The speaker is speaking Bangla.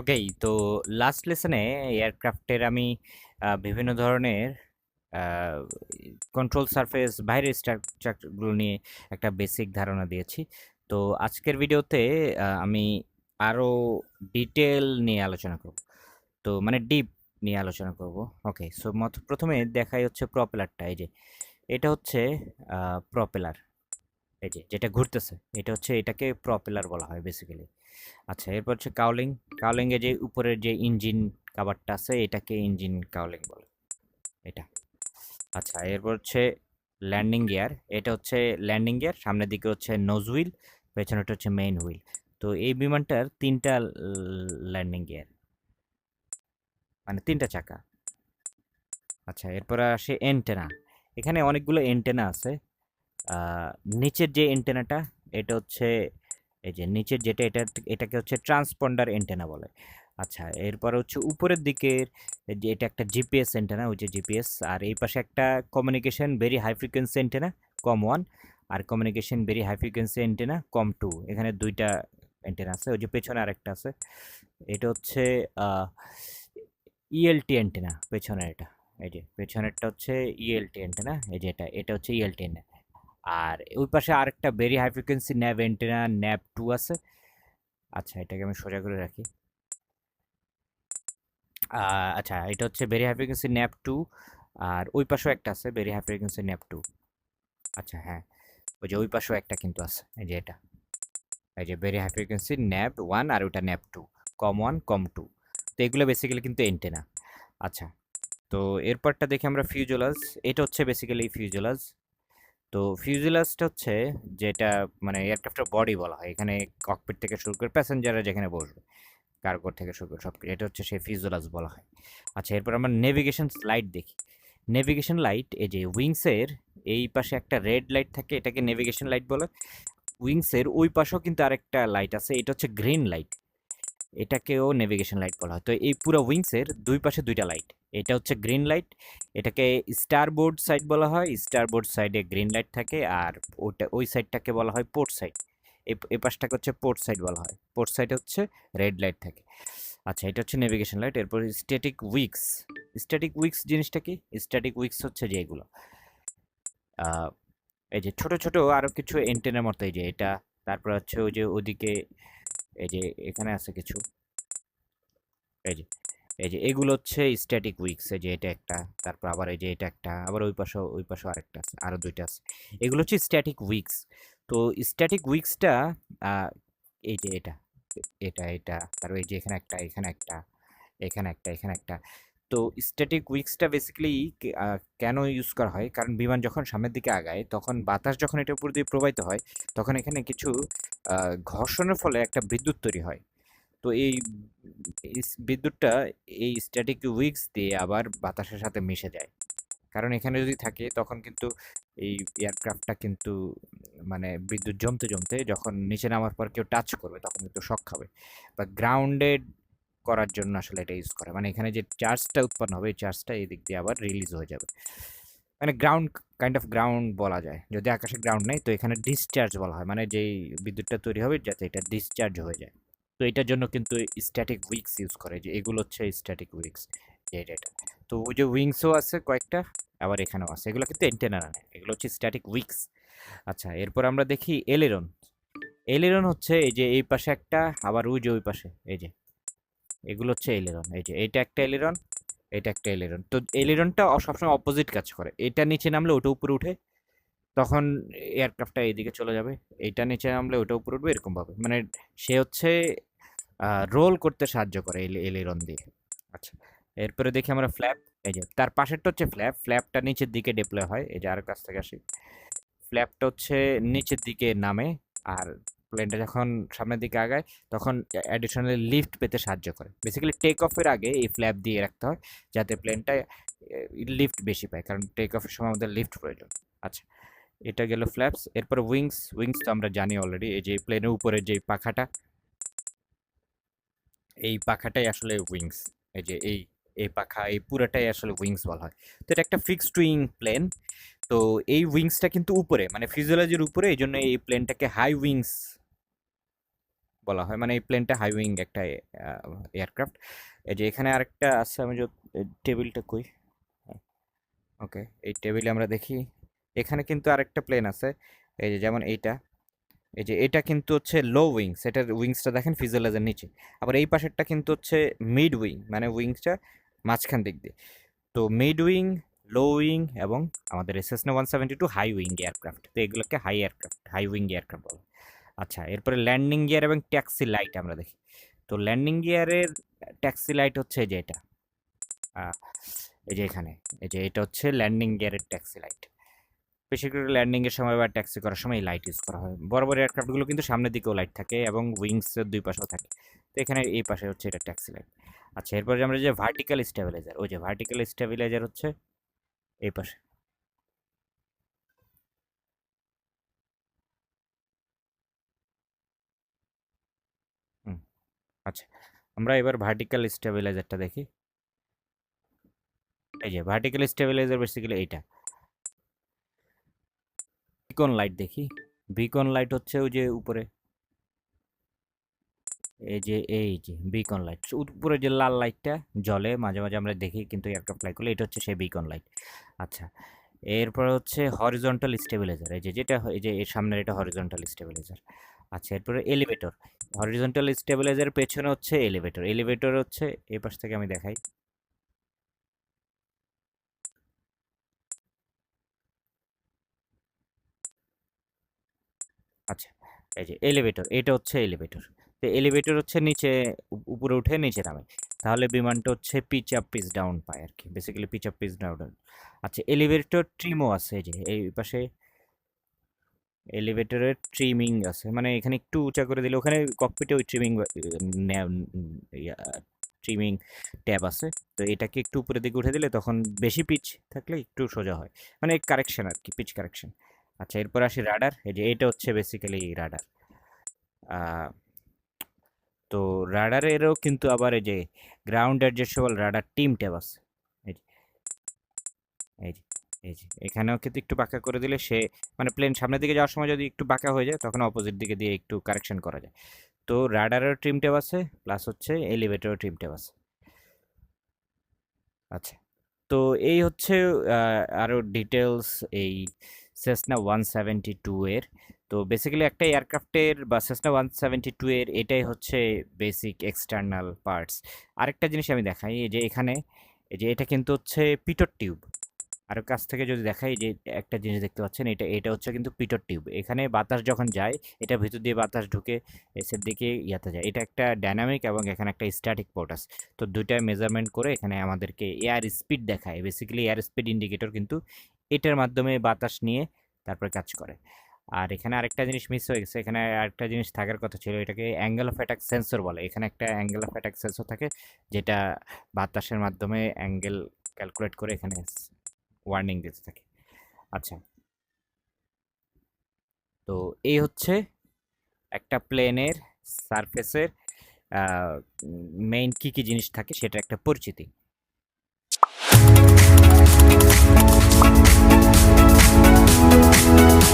ওকেই। তো লাস্ট লেসনে এয়ারক্রাফটের আমি বিভিন্ন ধরনের কন্ট্রোল সারফেস বাইরের স্ট্রাকচারগুলো নিয়ে একটা বেসিক ধারণা দিয়েছি। তো আজকের ভিডিওতে আমি আরও ডিটেল নিয়ে আলোচনা করব। তো মানে ডিপ নিয়ে আলোচনা করব। ওকে সো প্রথমে দেখাই হচ্ছে প্রপেলারটা এই যে, এটা হচ্ছে প্রপেলার এই যে, যেটা ঘুরতেছে, এটা হচ্ছে এটাকে প্রপেলার বলা হয় বেসিক্যালি আচ্ছা এরপর হচ্ছে কাউলিং কাউলিং এ যে উপরের যে ইঞ্জিন কাভারটা আছে, এটাকে ইঞ্জিন কাউলিং বলে, এটা। আচ্ছা এরপর হচ্ছে ল্যান্ডিং গিয়ার এটা হচ্ছে ল্যান্ডিং গিয়ার সামনের দিকে হচ্ছে নোজ হুইল পেছনেটা হচ্ছে মেইন হুইল তো এই বিমানটার তিনটা ল্যান্ডিং গিয়ার মানে তিনটা চাকা। আচ্ছা এরপর আসে এন্টেনা এখানে অনেকগুলো এন্টেনা আছে। নিচের যে এন্টেনাটা এটা হচ্ছে, এই যে নিচের যেটা, এটা, এটাকে হচ্ছে ট্রান্সপন্ডার এন্টেনা বলে। আচ্ছা এরপর হচ্ছে উপরের দিকের যে এটা একটা জিপিএস এন্টেনা ওই যে জিপিএস আর এই পাশে একটা communication very high frequency antenna com one আর communication very high frequency antenna com two এখানে দুইটা এন্টেনা আছে, ওই যে পেছনে আরেকটা আছে। এটা হচ্ছে ইএলটি অ্যান্টেনা পেছনের এটা, এই যে, পেছনেরটা হচ্ছে ইএলটি অ্যান্টেনা এই যে এটা এটা হচ্ছে ইএলটি অ্যান্টেনা আর ওই পাশে আরেকটা very high frequency nav antenna nav two আছে। আচ্ছা এটাকে আমি সোজা করে রাখি। আচ্ছা এটা হচ্ছে very high frequency nav two আর ওই পাশেও একটা আছে very high frequency nav two আচ্ছা হ্যাঁ ওই যে ওই পাশেও একটা কিন্তু আছে, এই যে এটা। এই যে very high frequency nav one আর ওইটা nav two com one com two তো এগুলো বেসিক্যালি কিন্তু এন্টেনা আচ্ছা তো এরপরটা দেখি আমরা ফিউজোলাস এটা হচ্ছে বেসিক্যালি ফিউজোলাস তো ফিউজেলাসটা হচ্ছে যেটা মানে এয়ারক্রাফটের বডি বলা হয়। এখানে ককপিট থেকে শুরু করে প্যাসেঞ্জাররা যেখানে বসবে কার্গো থেকে শুরু করে সব কিছু এটা হচ্ছে সেই ফিউজেলাস বলা হয়। আচ্ছা এরপর আমরা নেভিগেশন লাইট দেখি। নেভিগেশন লাইট এই যে উইংসের এই পাশে একটা রেড লাইট থাকে, এটাকে নেভিগেশন লাইট বলে। উইংসের ওই পাশেও কিন্তু আরেকটা লাইট আছে, এটা হচ্ছে গ্রিন লাইট এটাকেও নেভিগেশন লাইট বলা হয়। তো এই পুরো উইংসের দুই পাশে দুইটা লাইট এটা হচ্ছে গ্রিন লাইট এটাকে স্টারবোর্ড সাইড বলা হয় স্টারবোর্ড সাইডে গ্রিন লাইট থাকে আর ওটা, ওই সাইডটাকে বলা হয় পোর্ট সাইড এই পাশটাকে হচ্ছে পোর্ট সাইড বলা হয় পোর্ট সাইডে হচ্ছে রেড লাইট থাকে। আচ্ছা এটা হচ্ছে নেভিগেশন লাইট এরপর স্ট্যাটিক উইক্স স্ট্যাটিক উইক্স জিনিসটা কি? স্ট্যাটিক উইক্স হচ্ছে যে এগুলো এই যে ছোট ছোট আরও কিছু এন্টেনের মতো, এই যে এটা, তারপর হচ্ছে ওই যে ওদিকে, এই যে এখানে আছে কিছু, এই যে এই যে এগুলো হচ্ছে স্ট্যাটিক উইক্স এই যে এটা একটা, তারপর আবার এই যে এটা একটা, আবার ওই পাশে ওই পাশে আরেকটা আছে, আরও দুইটা আছে। এগুলো হচ্ছে স্ট্যাটিক উইক্স তো স্ট্যাটিক উইক্সটা এই যে এটা এটা এটা, তারপর এই যে এখানে একটা এখানে একটা এখানে একটা এখানে একটা। তো স্ট্যাটিক উইক্সটা বেসিক্যালি কেন ইউজ করা হয়? কারণ বিমান যখন সামনের দিকে আগায়, তখন বাতাস যখন এটার উপর দিয়ে প্রবাহিত হয়, তখন এখানে কিছু ঘর্ষণের ফলে একটা বিদ্যুৎ তৈরি হয়। তো এই বিদ্যুৎটা এই স্ট্যাটিক উইক্স দিয়ে আবার বাতাসের সাথে মিশে যায়। কারণ এখানে যদি থাকে, তখন কিন্তু এই এয়ারক্রাফটটা কিন্তু মানে বিদ্যুৎ জমতে জমতে যখন নিচে নামার পর কেউ টাচ করবে, তখন কিন্তু শক খাবে। বা গ্রাউন্ডেড করার জন্য আসলে এটা ইউজ করে। মানে এখানে যে চার্জটা উৎপন্ন হবে, এই চার্জটা এই দিক দিয়ে আবার রিলিজ হয়ে যাবে। মানে গ্রাউন্ড কাইন্ড অফ গ্রাউন্ড বলা যায়। যদি আকাশে গ্রাউন্ড নেই, তো এখানে ডিসচার্জ বলা হয়। মানে যেই বিদ্যুৎটা তৈরি হবে, যাতে এটা ডিসচার্জ হয়ে যায়। তো এটার জন্য কিন্তু স্ট্যাটিক উইক্স ইউজ করে যে এগুলো হচ্ছে স্ট্যাটিক উইক্স এটা এটা তো ওই যে উইংসও আছে কয়েকটা, আবার এখানেও আছে। এগুলো কিন্তু এন্টেনা না, এগুলো হচ্ছে স্ট্যাটিক উইক্স আচ্ছা এরপর আমরা দেখি এলেরন এলেরন হচ্ছে এই যে এই পাশে একটা, আবার ওই যে ওই পাশে, এই যে। এগুলো হচ্ছে এলেরন এই যে এটা একটা এলেরন এটা একটা এলেরন তো এলেরনটা সবসময় অপোজিট কাজ করে। এটা নিচে নামলে ওটা উপরে উঠে, তখন এয়ারক্রাফটটা এইদিকে চলে যাবে। এইটা নিচে নামলে ওটা উপরে উঠবে, এরকমভাবে। মানে সে হচ্ছে রোল করতে সাহায্য করে এলেরন দিয়ে। আচ্ছা এরপরে দেখি আমরা ফ্ল্যাপ এই যে, তার পাশেরটা হচ্ছে ফ্ল্যাপ ফ্ল্যাপটা নিচের দিকে ডিপ্লয় হয়, এই যে আর কাছ থেকে আসি। ফ্ল্যাপটা হচ্ছে নিচের দিকে নামে, আর প্লেনটা যখন সামনের দিকে আগায়, তখন অ্যাডিশনালি লিফট পেতে সাহায্য করে। বেসিক্যালি টেক অফের আগে এই ফ্ল্যাপ দিয়ে রাখতে হয়, যাতে প্লেনটা লিফট বেশি পায়, কারণ টেক অফের সময় আমাদের লিফট প্রয়োজন। আচ্ছা এটা গেল ফ্ল্যাপস এরপর উইংস উইংস তো আমরা জানি অলরেডি এই যে প্লেনের উপরে যে পাখাটা এই পাখাটাই আসলে উইংস এই যে এই এই পাখা, এই পুরাটাই আসলে উইংস বলা হয়। তো এটা একটা ফিক্সড উইং প্লেন তো এই উইংসটা কিন্তু উপরে মানে ফিজিওলজির উপরে এই জন্য এই প্লেনটাকে হাই উইংস বলা হয়। মানে এই প্লেনটা হাই উইং একটা এয়ারক্রাফট এই যে এখানে আরেকটা আছে, আমি যে টেবিলটা কই? ওকে এই টেবিলে আমরা দেখি। এখানে কিন্তু আরেকটা প্লেন আছে, এই যে যেমন এইটা। এই যে এটা কিন্তু হচ্ছে লো উইংস এটার উইংসটা দেখেন ফিজোলেজের নিচে। আবার এই পাশেরটা কিন্তু হচ্ছে মিড উইং মানে উইংসটা মাঝখান দিক দিয়ে। তো মিড উইং লো উইং এবং আমাদের এসএসনে one seventy two high wing aircraft তো এগুলোকে high aircraft high wing aircraft বলে। আচ্ছা এরপরে ল্যান্ডিং গিয়ার এবং ট্যাক্সি লাইট আমরা দেখি। তো ল্যান্ডিং গিয়ারের ট্যাক্সি লাইট হচ্ছে যে এটা। এই যে এখানে, এই যে এটা হচ্ছে ল্যান্ডিং গিয়ারের ট্যাক্সি লাইট বেশি করে ল্যান্ডিং এর সময় বা ট্যাক্সি করার সময় লাইট ইউজ করা হয়। বড় বড় এয়ারক্রাফটগুলো কিন্তু সামনের দিকেও লাইট থাকে এবং উইংসের দুই পাশেও থাকে। তো এখানে এই পাশে হচ্ছে এটা ট্যাক্সি লাইট আচ্ছা এরপরে আমরা যে ভার্টিক্যাল স্টেবিলাইজার ওই যে ভার্টিক্যাল স্টেবিলাইজার হচ্ছে এই পাশে। আচ্ছা আমরা এবার ভার্টিক্যাল স্টেবিলাইজারটা দেখি। এই যে ভার্টিক্যাল স্টেবিলাইজার বেসিক্যালি এইটা। বিকন লাইট দেখি। বিকন লাইট হচ্ছে ওই যে উপরে। এই যে এই যে বিকন লাইট উপরে যে লাল লাইটটা জলে মাঝে মাঝে আমরা দেখি কিন্তু এয়ারক্রাফট ফ্লাই করলে এটা হচ্ছে সেই বিকন লাইট আচ্ছা এরপর হচ্ছে হরিজন্টাল স্টেবিলাইজার এই যে, যেটা এই যে, এর সামনের এটা হরিজন্টাল স্টেবিলাইজার আচ্ছা এরপরে এলিভেটর হরিজন্টাল স্টেবিলাইজারের পেছনে হচ্ছে এলিভেটর এলিভেটর হচ্ছে এই পাশ থেকে আমি দেখাই আচ্ছা এই যে এলিভেটর এটা হচ্ছে এলিভেটর তো এলিভেটর হচ্ছে নিচে, উপরে উঠে নিচে নামে। তাহলে বিমানটা হচ্ছে পিচ আপ পিচ ডাউন পায় আর কি basically pitch up pitch down আচ্ছা এলিভেটর ট্রিমও আছে এই যে, এই পাশে এলিভেটরের ট্রিমিং আছে। মানে এখানে একটু উঁচা করে দিলে, ওখানে ককপিটে ওই ট্রিমিং ট্রিমিং ট্যাব আছে। তো এটাকে একটু উপরের দিকে উঠে দিলে তখন বেশি পিচ থাকলে একটু সোজা হয়। মানে কারেকশন আর কি পিচ কারেকশন আচ্ছা এরপর আসি রাডার। এই যে এটা হচ্ছে বেসিক্যালি রাডার। তো রাডারেরও কিন্তু আবার এই যে ground adjustable rudder trim tab আছে, এই যে এই যে যে, এখানেও কিন্তু একটু বাঁকা করে দিলে সে মানে প্লেন সামনের দিকে যাওয়ার সময় যদি একটু বাঁকা হয়ে যায়, তখন অপোজিট দিকে দিয়ে একটু কারেকশন করা যায়। তো রাডারের ট্রিম ট্যাব আছে প্লাস হচ্ছে এলিভেটরের ট্রিম ট্যাব আছে। আচ্ছা তো এই হচ্ছে আরও ডিটেলস এই সেসনা ওয়ান সেভেন্টি টু এর। তো বেসিক্যালি একটা এয়ারক্রাফটের বা সেসনা ওয়ান সেভেন্টি টু এর এটাই হচ্ছে বেসিক এক্সটার্নাল পার্টস আরেকটা জিনিস আমি দেখাই যে এখানে যে এটা কিন্তু হচ্ছে পিটর টিউব। আরও কাছ থেকে যদি দেখাই যে একটা জিনিস দেখতে পাচ্ছেন, এটা এটা হচ্ছে কিন্তু পিটর টিউব। এখানে বাতাস যখন যায় এটা ভিতর দিয়ে বাতাস ঢুকে এসের দিকে ইয়াতে যায়। এটা একটা ডাইনামিক এবং এখানে একটা স্ট্যাটিক আছে তো দুইটাই মেজারমেন্ট করে এখানে আমাদেরকে এয়ার স্পিড দেখায়। বেসিক্যালি এয়ার স্পিড ইন্ডিকেটর কিন্তু এটার মাধ্যমে বাতাস নিয়ে তারপরে কাজ করে। আর এখানে আরেকটা জিনিস মিস হয়ে গেছে। এখানে আরেকটা জিনিস থাকার কথা ছিল, এটাকে অ্যাঙ্গেল অফ অ্যাটাক সেন্সর বলে। এখানে একটা অ্যাঙ্গেল অফ অ্যাটাক সেন্সর থাকে, যেটা বাতাসের মাধ্যমে অ্যাঙ্গেল ক্যালকুলেট করে এখানে ওয়ার্নিং দিতে থাকে। আচ্ছা। তো এই হচ্ছে একটা প্লেনের সারফেসের মেইন কি কি জিনিস থাকে সেটা একটা পরিচিতি। Música